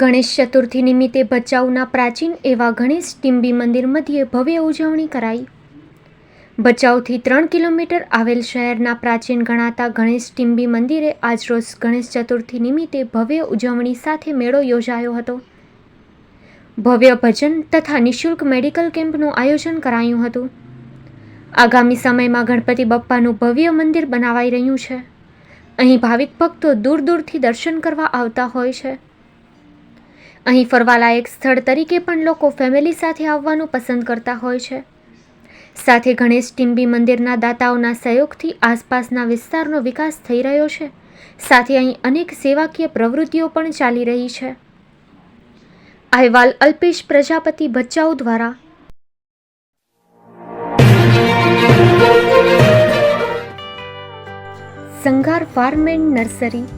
ગણેશ ચતુર્થી નિમિત્તે ભચાઉના પ્રાચીન એવા ગણેશ ટીંબી મંદિર મધ્યે ભવ્ય ઉજવણી કરાઈ. ભચાઉથી ત્રણ કિલોમીટર આવેલ શહેરના પ્રાચીન ગણાતા ગણેશ ટીંબી મંદિરે આજરોજ ગણેશ ચતુર્થી નિમિત્તે ભવ્ય ઉજવણી સાથે મેળો યોજાયો હતો. ભવ્ય ભજન તથા નિઃશુલ્ક મેડિકલ કેમ્પનું આયોજન કરાયું હતું. આગામી સમયમાં ગણપતિ બપ્પાનું ભવ્ય મંદિર બનાવાઈ રહ્યું છે. અહીં ભાવિક ભક્તો દૂર દૂરથી દર્શન કરવા આવતા હોય છે. અહીં ફરવાલાયક સ્થળ તરીકે પણ લોકો ફેમિલી સાથે આવવાનું પસંદ કરતા હોય છે. સાથે ગણેશ ટીમ્બી મંદિરના દાતાઓના સહયોગથી આસપાસના વિસ્તારનો વિકાસ થઈ રહ્યો છે. સાથે અહીં અનેક સેવાકીય પ્રવૃત્તિઓ પણ ચાલી રહી છે. અહેવાલ અલ્પેશ પ્રજાપતિ ભચાઉ દ્વારા. Sanghar farm and nursery.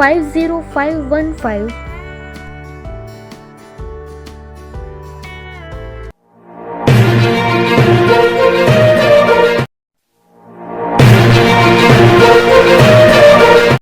50515